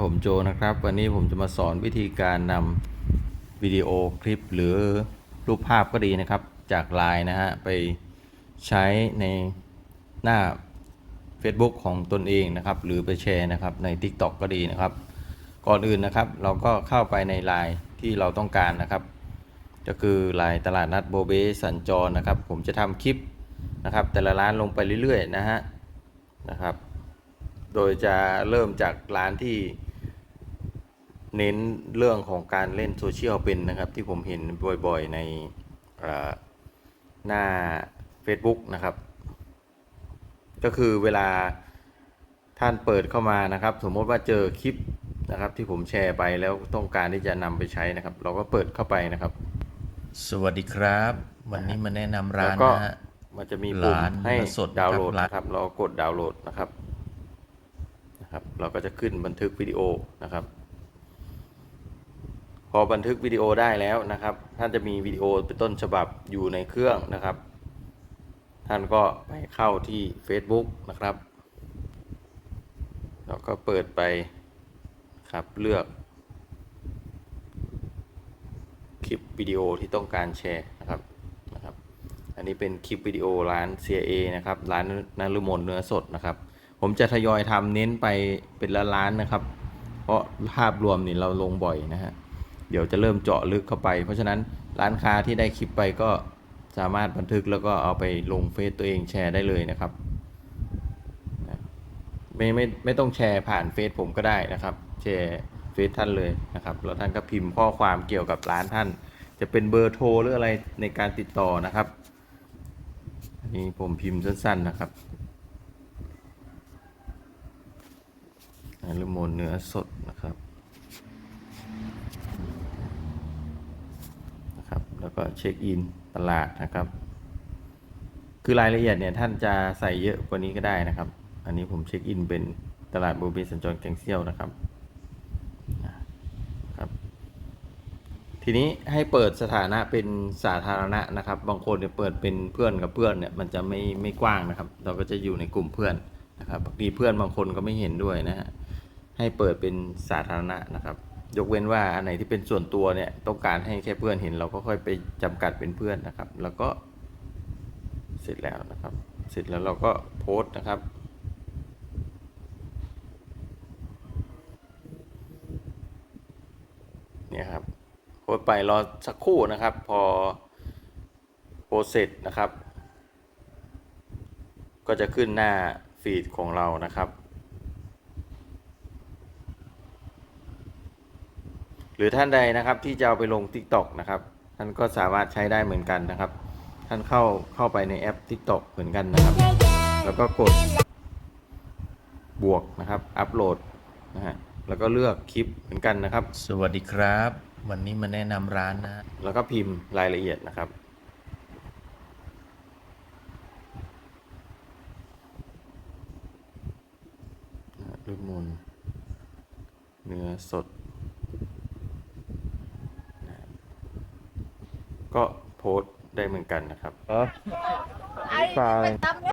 ผมโจนะครับ วันนี้ผมจะมาสอนวิธีการนำวิดีโอคลิปหรือรูปภาพก็ดีนะครับ จากไลน์นะฮะไปใช้ในหน้า Facebook ของตนเองนะครับ หรือไปแชร์นะครับใน TikTok ก็ดีนะครับ ก่อนอื่นนะครับ เราก็เข้าไปในไลน์ที่เราต้องการนะครับ ก็คือไลน์ตลาดนัดโบเบสัญจรนะครับ ผมจะทำคลิปนะครับ แต่ละร้านลงไปเรื่อยๆนะฮะนะครับ โดยจะเริ่มจากร้านที่เน้นเรื่องของการเล่นโซเชียลเป็นนะครับ ที่ผมเห็นบ่อยๆในเอ่อหน้า Facebook นะครับ ก็คือเวลาท่านเปิดเข้ามานะครับ สมมติว่าเจอคลิปนะครับ ที่ผมแชร์ไปแล้วต้องการที่จะนำไปใช้นะครับ เราก็เปิดเข้าไปนะครับ สวัสดีครับ วันนี้มาแนะนำร้าแล้วนก็นะฮะมันจะมีปุ่มร้านให้สดนะครับดาวน์โหลดร้านนะครับ เรากดดาวน์โหลดนะครับ นะครับเราก็จะขึ้นบันทึกวิดีโอนะครับ พอบันทึกวิดีโอได้แล้วนะครับท่านจะมีวิดีโอเป็นต้นฉบับอยู่ในเครื่องนะครับ ท่านก็ไปเข้าที่ Facebook นะครับแล้วก็เปิดไปครับเลือก คลิปวิดีโอที่ต้องการแชร์นะครับนะครับ อันนี้เป็นคลิปวิดีโอร้าน CIA นะครับร้านนฤมลเนื้อสดนะครับ ผมจะทยอยทำเน้นไปเป็นละล้านนะครับ เพราะภาพรวมนี่เราลงบ่อยนะฮะเดี๋ยวจะเริ่มเจาะลึกเข้าไป เพราะฉะนั้นร้านค้าที่ได้คลิปไปก็สามารถบันทึกแล้วก็เอาไปลงเฟซตัวเองแชร์ได้เลยนะครับไม่ไม่ไม่ต้องแชร์ผ่านเฟซผมก็ได้นะครับ แชร์เฟซท่านเลยนะครับแล้วท่านก็พิมพ์ข้อความเกี่ยวกับร้านท่าน จะเป็นเบอร์โทรหรืออะไรในการติดต่อนะครับอันนี้ผมพิมพ์สั้น ๆนะครับ นฤมลเนื้อสดนะครับนะครับ แล้วก็เช็คอินตลาดนะครับ คือรายละเอียดเนี่ยท่านจะใส่เยอะกว่านี้ก็ได้นะครับ อันนี้ผมเช็คอินเป็นตลาดบูบีสัญจรแกงเซี่ยวนะครับนะครับ ทีนี้ให้เปิดสถานะเป็นสาธารณะนะครับ บางคนเนี่ยเปิดเป็นเพื่อนกับเพื่อนเนี่ยมันจะไม่ไม่กว้างนะครับ เราก็จะอยู่ในกลุ่มเพื่อนนะครับบางทีเพื่อนบางคนก็ไม่เห็นด้วยนะฮะ ให้เปิดเป็นสาธารณะนะครับ ยกเว้นว่าอันไหนที่เป็นส่วนตัวเนี่ยต้องการให้แค่เพื่อนเห็น เราก็ค่อยไปจำกัดเป็นเพื่อนนะครับ แล้วก็เสร็จแล้วนะครับ เสร็จแล้วเราก็โพสต์นะครับเนี่ยครับโพสต์ไปรอสักครู่นะครับ พอโพสเสร็จนะครับ ก็จะขึ้นหน้าฟีดของเรานะครับ หรือท่านใดนะครับที่จะเอาไปลง TikTok นะครับ ท่านก็สามารถใช้ได้เหมือนกันนะครับ ท่านเข้าเข้าไปในแอป TikTok เหมือนกันนะครับ แล้วก็กดบวกนะครับ อัปโหลดนะฮะแล้วก็เลือกคลิปเหมือนกันนะครับ สวัสดีครับ วันนี้มาแนะนำร้านนะฮะแล้วก็พิมพ์รายละเอียดนะครับลูกมูลเนื้อสดนะ ก็โพสต์ได้เหมือนกันนะครับไอ้ไปตำ